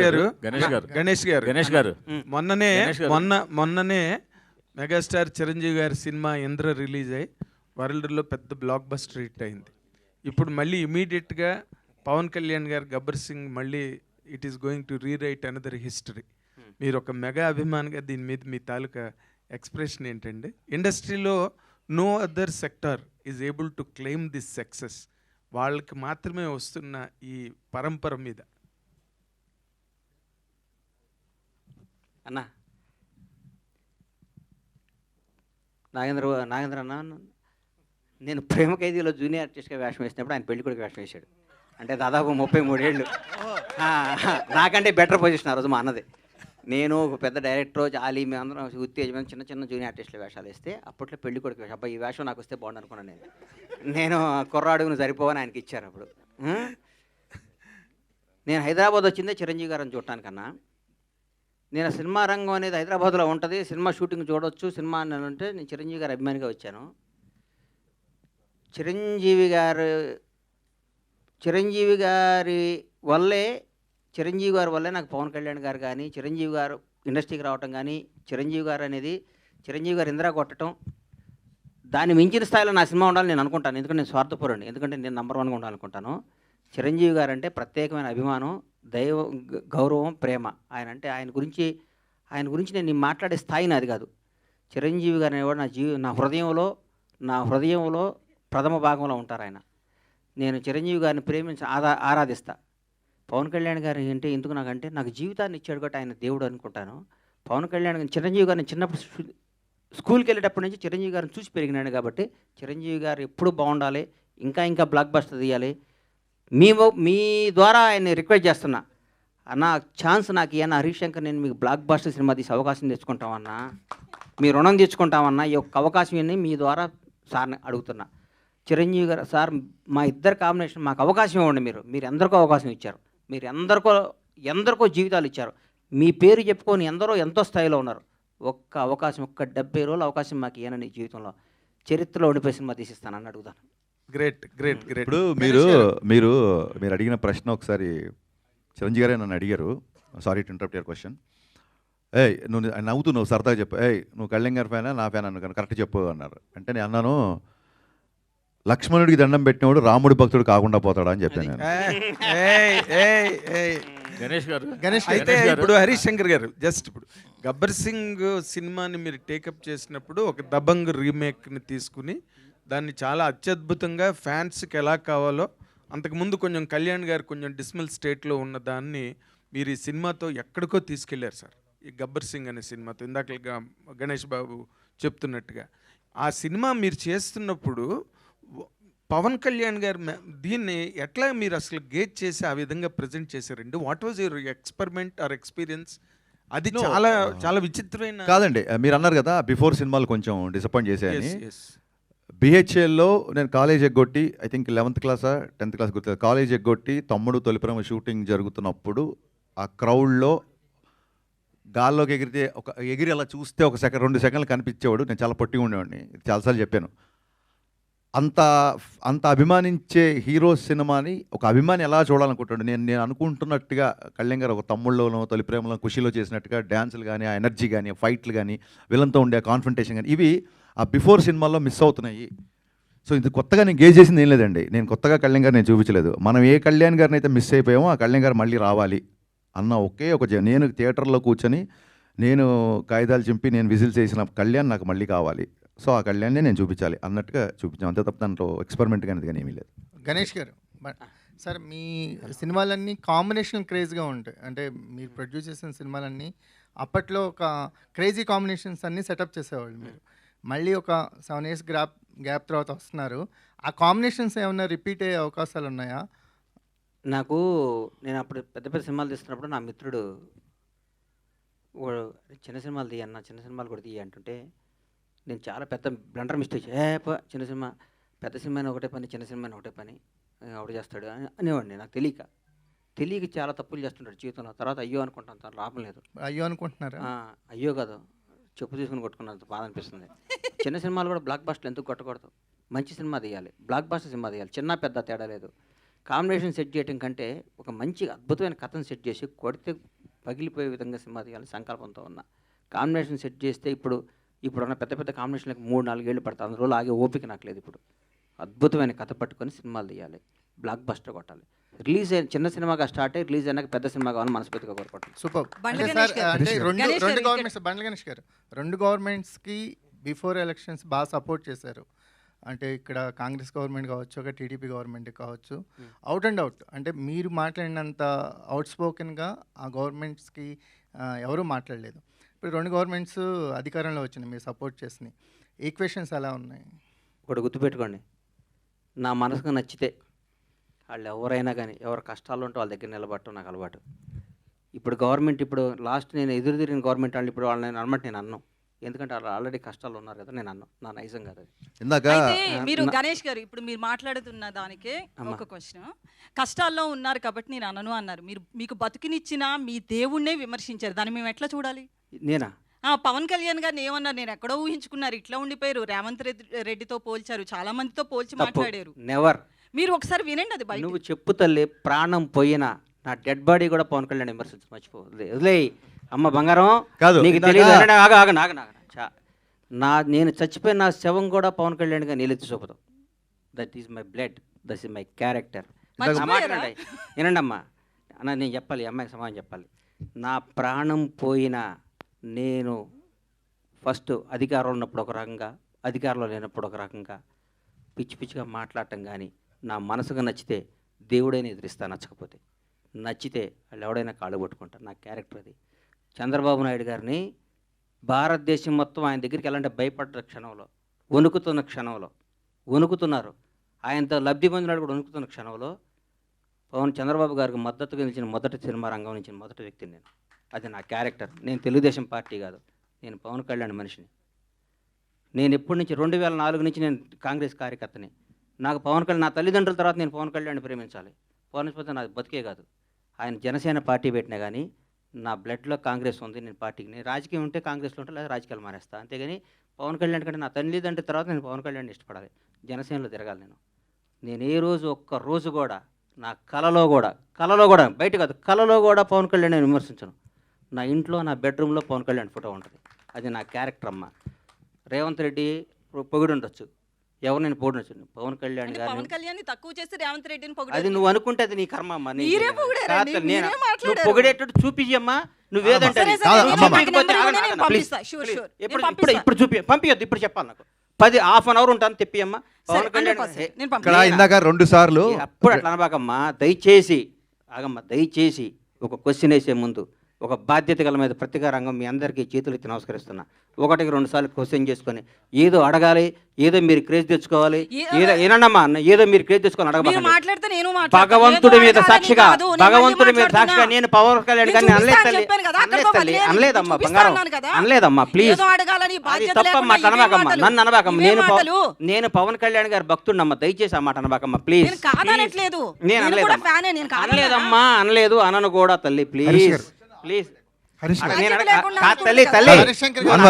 గారు. గణేష్ గారు. గణేష్ గారు. గణేష్ గారు. మొన్ననే. మొన్న మొన్ననే మెగాస్టార్ చిరంజీవి గారి సినిమా ఇంద్ర రిలీజ్ అయ్యి వరల్డ్లో పెద్ద బ్లాక్ బస్టర్ హిట్ అయింది. ఇప్పుడు మళ్ళీ ఇమీడియట్గా పవన్ కళ్యాణ్ గారు గబ్బర్ సింగ్ మళ్ళీ it is going to rewrite another history మీరు ఒక మెగా అభిమానిగా దీని మీద మీ తాలూకా ఎక్స్ప్రెషన్ ఏంటండి? ఇండస్ట్రీలో no other sector is able to claim this success వాళ్ళకి మాత్రమే వస్తున్న ఈ పరంపర మీద. అన్న. నాగేంద్ర నాగేంద్ర అన్న నేను ప్రేమ ఖైదీలో జూనియర్ ఆర్టిస్ట్గా వేషం వేసినప్పుడు ఆయన పెళ్ళి కొడుకు వేషం వేశాడు. అంటే దాదాపు ముప్పై మూడేళ్ళు నాకంటే బెటర్ పొజిషన్ ఆ రోజు మా అన్నది. నేను ఒక పెద్ద డైరెక్టర్ జాలి మేమందరం ఉత్తేజమైన చిన్న చిన్న జూనియర్ ఆర్టిస్టులు వేషాలు వేస్తే అప్పట్లో పెళ్ళి కొడుకు వేషం. అబ్బాయి ఈ వేషం నాకు వస్తే బాగుండు అనుకున్నాను నేను నేను కుర్రాడుగును సరిపోవని ఆయనకి ఇచ్చారు అప్పుడు. నేను హైదరాబాద్ వచ్చిందే చిరంజీవి గారిని చూడటానికన్నా. నేను సినిమా రంగం అనేది హైదరాబాద్లో ఉంటుంది సినిమా షూటింగ్ చూడొచ్చు. సినిమా అని అంటే నేను చిరంజీవి గారి అభిమానిగా వచ్చాను. చిరంజీవి గారు చిరంజీవి గారి వల్లే చిరంజీవి గారి వల్లే నాకు పవన్ కళ్యాణ్ గారు కానీ చిరంజీవి గారు ఇండస్ట్రీకి రావటం కానీ చిరంజీవి గారు అనేది చిరంజీవి గారు ఇందిరా కొట్టడం దాన్ని మించిన స్థాయిలో నా సినిమా ఉండాలని నేను అనుకుంటాను. ఎందుకంటే నేను స్వార్థపూరండి ఎందుకంటే నేను నంబర్ వన్గా ఉండాలనుకుంటాను. చిరంజీవి గారు అంటే ప్రత్యేకమైన అభిమానం. దైవ గ- గౌరవం ప్రేమ. ఆయన అంటే ఆయన గురించి ఆయన గురించి నేను మాట్లాడే స్థాయి నాది కాదు. చిరంజీవి గారు అనేవాడు నా జీవి నా హృదయంలో నా హృదయంలో ప్రథమ భాగంలో ఉంటారు ఆయన. నేను చిరంజీవి గారిని ప్రేమించి ఆదా ఆరాధిస్తా. పవన్ కళ్యాణ్ గారు అంటే ఎందుకు నాకంటే నాకు జీవితాన్ని ఇచ్చాడు కాబట్టి ఆయన దేవుడు అనుకుంటాను. పవన్ కళ్యాణ్ గారిని చిరంజీవి గారిని చిన్నప్పుడు స్కూల్కి వెళ్ళేటప్పటి నుంచి చిరంజీవి గారిని చూసి పెరిగినాడు కాబట్టి చిరంజీవి గారు ఎప్పుడు బాగుండాలి ఇంకా ఇంకా బ్లాక్ బస్టర్ తీయాలి మీ మీ ద్వారా ఆయన్ని రిక్వెస్ట్ చేస్తున్నా. అన్న ఛాన్స్ నాకు ఇయ్యన్న హరీష్ శంకర్ నేను మీకు బ్లాక్ బస్టర్ సినిమా తీసి అవకాశం తెచ్చుకుంటామన్నా మీ రుణం తెచ్చుకుంటామన్నా ఈ యొక్క అవకాశం ఇవ్వండి మీ ద్వారా సార్ని అడుగుతున్నా. చిరంజీవి గారు సార్ మా ఇద్దరు కాంబినేషన్ మాకు అవకాశం ఇవ్వండి మీరు. మీరు ఎందరికో అవకాశం ఇచ్చారు. మీరు ఎందరికో ఎందరికో జీవితాలు ఇచ్చారు. మీ పేరు చెప్పుకొని ఎందరో ఎంతో స్థాయిలో ఉన్నారు. ఒక్క అవకాశం ఒక్క డెబ్బై రోజుల అవకాశం మాకు ఇవ్వనండి జీవితంలో చరిత్రలో ఉండిపోయి సినిమా తీసిస్తానని అడుగుతాను. గ్రేట్ గ్రేట్ గ్రేట్ ఇప్పుడు మీరు మీరు మీరు అడిగిన ప్రశ్న ఒకసారి చిరంజీవి గారే నన్ను అడిగారు. Sorry to interrupt your question ఏయ్ నువ్వు ఆయన నవ్వుతూ నువ్వు సరదాగా చెప్పు. ఏయ్ నువ్వు కళ్యాణ్ గారి ఫ్యానా నా ఫ్యాన్ అన్నాను కరెక్ట్ చెప్పు అన్నారు. అంటే నేను అన్నాను లక్ష్మణుడికి దండం పెట్టినవాడు రాముడి భక్తుడు కాకుండా పోతాడా అని చెప్పాను నేను. ఏయ్, ఏయ్, ఏయ్. గణేష్ గారు. గణేష్ అయితే. ఇప్పుడు హరీష్ శంకర్ గారు జస్ట్ ఇప్పుడు గబ్బర్ సింగ్ సినిమాని మీరు టేకప్ చేసినప్పుడు ఒక దబంగ్ రీమేక్ని తీసుకుని దాన్ని చాలా అత్యద్భుతంగా ఫ్యాన్స్కి ఎలా కావాలో అంతకుముందు కొంచెం కళ్యాణ్ గారు కొంచెం డిస్మల్ స్టేట్లో ఉన్న దాన్ని మీరు ఈ సినిమాతో ఎక్కడికో తీసుకెళ్ళారు సార్. ఈ గబ్బర్ సింగ్ అనే సినిమాతో ఇందాక గణేష్ బాబు చెప్తున్నట్టుగా. ఆ సినిమా మీరు చేస్తున్నప్పుడు పవన్ కళ్యాణ్ గారు దీన్ని ఎట్లా మీరు అసలు గేట్ చేసి ఆ విధంగా ప్రజెంట్ చేశారండి? What was your experiment or experience అది చాలా చాలా విచిత్రమైన కాదండి. మీరు అన్నారు కదా బిఫోర్ సినిమాలు కొంచెం డిసప్పాయింట్ చేశాయని. బిహెచ్ఎల్లో నేను కాలేజ్ ఎగ్గొట్టి ఐ థింక్ లెవెంత్ క్లాసా టెన్త్ క్లాస్ గుర్తు కాలేజ్ ఎగ్గొట్టి తమ్ముడు తొలిపురమ షూటింగ్ జరుగుతున్నప్పుడు ఆ క్రౌడ్లో గాల్లోకి ఎగిరితే ఒక ఎగిరి అలా చూస్తే ఒక సెకండ్ రెండు సెకండ్లు కనిపించేవాడు. నేను చాలా పొట్టిగా ఉండేవాడిని. చాలాసార్లు చెప్పాను. అంత అంత అభిమానించే హీరో సినిమాని ఒక అభిమాని ఎలా చూడాలనుకుంటాడు? నేను నేను అనుకుంటున్నట్టుగా కళ్యాణ్ గారు ఒక తమ్ముళ్ళలోనో తొలి ప్రేమలో ఖుషిలో చేసినట్టుగా డ్యాన్సులు కానీ ఆ ఎనర్జీ కానీ ఫైట్లు కానీ విలన్తో ఉండే కాన్ఫంటేషన్ కానీ ఇవి ఆ బిఫోర్ సినిమాల్లో మిస్ అవుతున్నాయి. సో ఇది కొత్తగా నేను గేజ్ చేసింది ఏం లేదండి. నేను కొత్తగా కళ్యాణ్ గారు నేను చూపించలేదు. మనం ఏ కళ్యాణ్ గారిని అయితే మిస్ అయిపోయామో ఆ కళ్యాణ్ గారు మళ్ళీ రావాలి అన్న ఒకే ఒక నేను థియేటర్లో కూర్చొని నేను కాగితాలు చింపి నేను విజిల్స్ చేసిన కళ్యాణ్ నాకు మళ్ళీ కావాలి. సో ఆ కళ్యాణ్నే నేను చూపించాలి అన్నట్టుగా చూపించాం. అంతే తప్ప దాంట్లో ఎక్స్పెరిమెంట్ కానీ కానీ ఏమీ లేదు. గణేష్ గారు సార్ మీ సినిమాలన్నీ కాంబినేషన్ క్రేజ్గా ఉంటాయి. అంటే మీరు ప్రొడ్యూస్ చేసిన సినిమాలన్నీ అప్పట్లో ఒక క్రేజీ కాంబినేషన్స్ అన్నీ సెటప్ చేసేవాళ్ళు మీరు. మళ్ళీ ఒక సెవెన్ ఇయర్స్ గ్యాప్ గ్యాప్ తర్వాత వస్తున్నారు. ఆ కాంబినేషన్స్ ఏమైనా రిపీట్ అయ్యే అవకాశాలు ఉన్నాయా? నాకు నేను అప్పుడు పెద్ద పెద్ద సినిమాలు తీస్తున్నప్పుడు నా మిత్రుడు చిన్న సినిమాలు తీయన్న చిన్న సినిమాలు కూడా తీయ అంటుంటే నేను చాలా పెద్ద బ్లండర్ మిస్టేక్ ఏ చిన్న సినిమా పెద్ద సినిమా ఒకటే పని చిన్న సినిమా ఒకటే పని ఆవిడ చేస్తాడు అని అనేవాడిని నాకు తెలియక తెలియక చాలా తప్పులు చేస్తుంటాడు జీవితంలో. తర్వాత అయ్యో అనుకుంటాను తను లాభం లేదు. అయ్యో అనుకుంటున్నారా? అయ్యో కాదు. చెప్పు తీసుకుని కొట్టుకున్నంత బాధ అనిపిస్తుంది. చిన్న సినిమాలు కూడా బ్లాక్ బాస్టర్లు ఎందుకు కొట్టకూడదు? మంచి సినిమా తీయాలి. బ్లాక్ బాస్టర్ సినిమా తీయాలి. చిన్న పెద్ద తేడా లేదు. కాంబినేషన్ సెట్ చేయడం కంటే ఒక మంచి అద్భుతమైన కథను సెట్ చేసి కొడితే పగిలిపోయే విధంగా సినిమా తీయాలని సంకల్పంతో ఉన్నా. కాంబినేషన్ సెట్ చేస్తే ఇప్పుడు ఇప్పుడున్న పెద్ద పెద్ద కాంబినేషన్లకు మూడు నాలుగేళ్ళు పడుతుంది అందులో ఆగే ఓపిక నాకు లేదు ఇప్పుడు. అద్భుతమైన కథ పట్టుకొని సినిమాలు తీయాలి. బ్లాక్ బస్టర్ కొట్టాలి. రిలీజ్ అయిన చిన్న సినిమాగా స్టార్ట్ అయ్యి రిలీజ్ అయినాక పెద్ద సినిమా కావాలని మనస్ఫూర్తిగా కోరుకుంటున్నాను. సూపర్. బండ్ల అంటే సార్ రెండు రెండు గవర్నమెంట్స్ బండ్ల గణేష్ గారు. రెండు గవర్నమెంట్స్కి బిఫోర్ ఎలక్షన్స్ బాగా సపోర్ట్ చేశారు. అంటే ఇక్కడ కాంగ్రెస్ గవర్నమెంట్ కావచ్చు ఒక టీడీపీ గవర్నమెంట్ కావచ్చు. అవుట్ అండ్ అవుట్ అంటే మీరు మాట్లాడినంత అవుట్ స్పోకెన్గా ఆ గవర్నమెంట్స్కి ఎవరూ మాట్లాడలేదు. ఇప్పుడు రెండు గవర్నమెంట్స్ అధికారంలో వచ్చినాయి మీరు సపోర్ట్ చేసినాయి. ఈక్వేషన్స్ ఎలా ఉన్నాయి? ఒకటి గుర్తుపెట్టుకోండి. నా మనసుకు నచ్చితే వాళ్ళు ఎవరైనా కానీ ఎవరు కష్టాలు ఉంటే వాళ్ళ దగ్గర నిలబడటం నాకు అలవాటు. ఇప్పుడు గవర్నమెంట్ ఇప్పుడు లాస్ట్ నేను ఎదురు తిరిగిన గవర్నమెంట్ వాళ్ళు ఇప్పుడు వాళ్ళని అనమాట నేను అన్నాను ఎందుకంటే వాళ్ళు ఆల్రెడీ కష్టాలు ఉన్నారు కదా నేను అన్నాను నా నైజం కాదు అది. ఇందాక అయితే మీరు గణేష్ గారు ఇప్పుడు మీరు మాట్లాడుతున్న దానికే. ఒక క్వశ్చన్. కష్టాల్లో ఉన్నారు కాబట్టి నేను అనను అన్నారు. మీరు మీకు బతుకునిచ్చిన మీ దేవుణ్ణే విమర్శించారు. దాన్ని మేము ఎట్లా చూడాలి? నేనా? ఆ పవన్ కళ్యాణ్ గారిని ఏమన్నారు? నేను ఎక్కడో ఊహించుకున్నారు. ఇట్లా ఉండిపోయారు. రేవంత్ రెడ్డి రెడ్డితో పోల్చారు. చాలా మందితో పోల్చి మాట్లాడారు. నెవర్ మీరు ఒకసారి వినండి అది బయట నువ్వు చెప్పు తల్లి ప్రాణం పోయినా నా డెడ్ బాడీ కూడా పవన్ కళ్యాణ్ విమర్శించు మర్చిపో. వదిలే- అమ్మ బంగారం కాదు, నీకు ఇందాక- తెలియదు. ఆగ ఆగ ఆగ ఆగ చా. నా నేను చచ్చిపోయిన నా శవం కూడా పవన్ కళ్యాణ్గా నీళ్ళెత్తి చూపుతాం that is my blood that is my character మర్చిపోయారా? వినండి. అమ్మా అన్న నేను చెప్పాలి ఈ అమ్మాయికి సమాధానం చెప్పాలి. నా ప్రాణం పోయినా నేను ఫస్ట్ అధికారంలో ఉన్నప్పుడు ఒక రకంగా అధికారంలో లేనప్పుడు ఒక రకంగా పిచ్చి పిచ్చిగా మాట్లాడటం కానీ నా మనసుకు నచ్చితే దేవుడైనా ఎదిరిస్తా నచ్చకపోతే. నచ్చితే వాళ్ళు ఎవడైనా కాళ్ళు పట్టుకుంటారు. నా క్యారెక్టర్ అది. చంద్రబాబు నాయుడు గారిని భారతదేశం మొత్తం ఆయన దగ్గరికి వెళ్ళాలంటే భయపడ్డ క్షణంలో వణుకుతున్న క్షణంలో వణుకుతున్నారు. ఆయనతో లబ్ధి పొందినాడు కూడా వణుకుతున్న క్షణంలో పవన్ చంద్రబాబు గారికి మద్దతుగా నిలిచిన మొదటి సినిమా రంగం నుంచి మొదటి వ్యక్తిని నేను. అది నా క్యారెక్టర్. నేను తెలుగుదేశం పార్టీ కాదు. నేను పవన్ కళ్యాణ్ మనిషిని. నేను ఎప్పటి నుంచి రెండు వేల నాలుగు నుంచి నేను కాంగ్రెస్ కార్యకర్తని. నాకు పవన్ కళ్యాణ్ నా తల్లిదండ్రుల తర్వాత నేను పవన్ కళ్యాణ్ ప్రేమించాలి. పవన్ పోతే నాకు బతికే కాదు. ఆయన జనసేన పార్టీ పెట్టినా కానీ నా బ్లడ్లో కాంగ్రెస్ ఉంది నేను పార్టీకి నేను రాజకీయం ఉంటే కాంగ్రెస్లో ఉంటే లేదా రాజకీయాలు మానేస్తా. అంతేగాని పవన్ కళ్యాణ్ కంటే నా తల్లిదండ్రుల తర్వాత నేను పవన్ కళ్యాణ్ ఇష్టపడాలి. జనసేనలో తిరగాలి నేను. నేను ఏ రోజు ఒక్క రోజు కూడా నా కలలో కూడా కలలో కూడా బయట కాదు కలలో కూడా పవన్ కళ్యాణ్ నేను విమర్శించను. నా ఇంట్లో నా బెడ్రూమ్లో పవన్ కళ్యాణ్ ఫోటో ఉంటుంది. అది నా క్యారెక్టర్ అమ్మ. రేవంత్ రెడ్డి పొగిడి ఉండొచ్చు ఎవరు నేను పొగిడొచ్చు పవన్ కళ్యాణ్ గారిని పవన్ కళ్యాణ్ తక్కువ చేసి రేవంత్ రెడ్డిని అది పొగిడారు నువ్వు అనుకుంటే అది నీ కర్మ అమ్మా నీ- మీరే పొగిడారండి, కాదు, నేను- మీరే నువ్వు మాట్లాడారు. పొగిడేటట్టు చూపించమ్మా నువ్వేదంటే సరే, అది. సరే, కాదు, నేను అమ్మమ్మ. మీకు చూపించకపోతే నెంబర్ ఆగండి, ఇవ్వను, నేను ఆగండి, పంపిస్తా, please, sure, please. sure. ఇప్పుడు నేను ఇప్పుడు పంపిస్తా. ఇప్పుడు చూపి పంపించొద్దు ఇప్పుడు చెప్పాలి నాకు పది హాఫ్ అన్ అవర్ ఉంటాను తెప్పియమ్మా పవన్ కళ్యాణ్ 100%. నేను ఇక్కడ పంపిస్తా. ఇందాక రెండు సార్లు అప్పుడు అట్లా అనబాకమ్మా దయచేసి ఆగమ్మా దయచేసి ఒక క్వశ్చన్ వేసే ముందు ఒక బాధ్యత గల మీద ప్రతిగా రంగం మీ అందరికీ చేతులు ఎత్తి నమస్కరిస్తున్నా ఒకటికి రెండు సార్లు క్వశ్చన్ చేసుకొని ఏదో అడగాలి ఏదో మీరు క్రేజ్ తెచ్చుకోవాలి ఏదో ఏనమ్మా ఏదో మీరు క్రేజ్ తెచ్చుకొని మాట్లాడతాను. భగవంతుడి మీద సాక్షిగా భగవంతుడి మీద సాక్షిగా. నేను పవన్ కళ్యాణ్ గారిని అనలేదు. అనలేదమ్మా బంగారం. అనలేదమ్మా ప్లీజ్ ఏదో అడగాలని అది బాధ్యత తప్పమ్మా అనబాకమ్మా. నన్ను అనబాకమ్మ నేను. నేను పవన్ కళ్యాణ్ గారు భక్తుడినమ్మా దయచేసి ఆ మాట అనబాకమ్మా ప్లీజ్ నేను అనలేదమ్మా ఫ్యానే, నేను కాదనలా. అనలేదమ్మా అనలేదు అనను కూడా తల్లి ప్లీజ్ ప్లీజ్. తల్లి తల్లి.